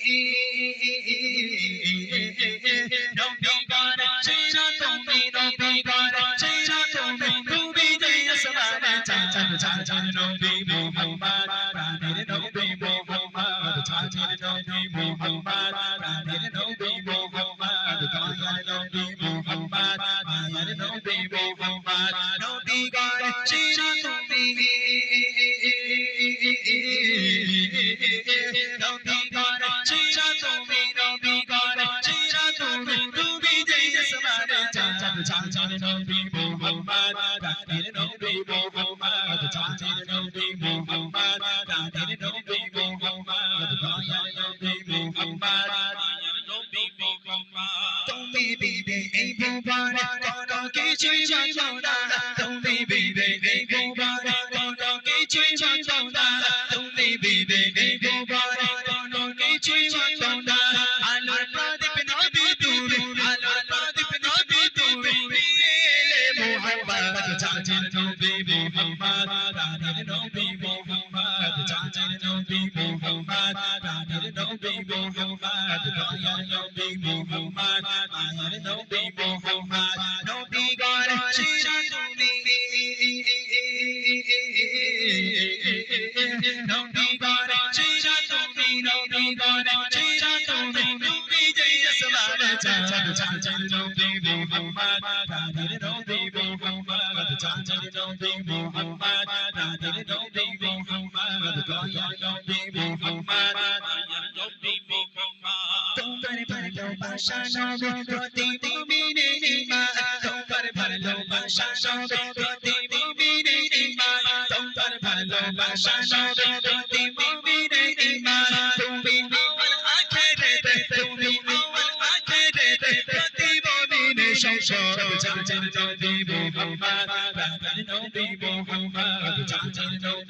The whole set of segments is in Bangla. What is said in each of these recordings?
প্রাণের নবী মোহাম্মদ জানের নবী মোহাম্মদ প্রাণের নবী মোহাম্মদ দয়ার নবী মোহাম্মদ মায়ার নবী মোহাম্মদ নবী গর চিরা তুমি নবী গর চিরা তুমি নবী গর চিরা তুমি তুমি যে আসমানে চাচা চাচা নবী মোহাম্মদ প্রাণের নবী মোহাম্মদ চাচা নবী মোহাম্মদ প্রাণের নবী মোহাম্মদ দয়ার নবী মোহাম্মদ মায়ার নবী মোহাম্মদ নবী গর চিরা তুমি নবী গর চিরা তুমি নবী গর চিরা তুমি তুমি যে আসমানে চাচা নবী মোহাম্মদ প্রাণের নবী মোহাম্মদ চাচা নবী মোহাম্মদ প্রাণের নবী মোহাম্মদ দয়ার নবী মোহাম্মদ নবী মোহাম্মদ তুমি বিবে এই ভুবন কোন কিছুই জানো না তুমি বিবে এই ভুবন কোন কিছুই জানো না তুমি বিবে এই ভুবন কোন কিছুই জানো চাচের নবী মোহাম্মদ রানের নবী মোহাম্মদ, চাচের নবী মোহাম্মদ রানের নবী মোহাম্মদ দয়ার নবী মোহাম্মদ, মায়ের নবী মোহাম্মদ, নবী গর চিরা তুমি নবী গর চিরা তুমি নবী গর চিরা তুমি তুমি যে আসমানে চাচা চাচের নবী মোহাম্মদ রানের তোমার ভালোবাসা নবী প্রতি মুমিনে ঈমান তোমার ভালোবাসা নবী প্রতি মুমিনে ঈমান তোমার ভালোবাসা নবী প্রতি মুমিনে ঈমান তুমি আওয়াল আখিরাতে তুমি আওয়াল আখিরাতে প্রতি মুমিনে সংসদ চাচের নবী মোহাম্মদ নবী মোহাম্মদ চাচের নবী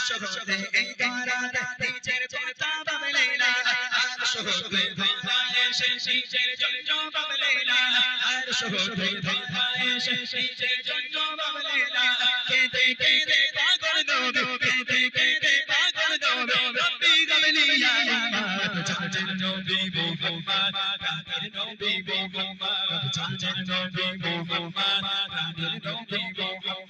মোহাম্মদ শহরে এই গারাতে নিজের পতা বাবলে না আর শহরে ধায় সে নিজের জন্য বাবলে না আর শহরে ধায় সে নিজের জন্য বাবলে না কেঁদে কেঁদে পাগল নবী কেঁদে কেঁদে পাগল নবী রব্বি গাবলিয়া উম্মত চাচের নবী মোহাম্মদ প্রাণের নবী মোহাম্মদ চাচের নবী মোহাম্মদ প্রাণের নবী মোহাম্মদ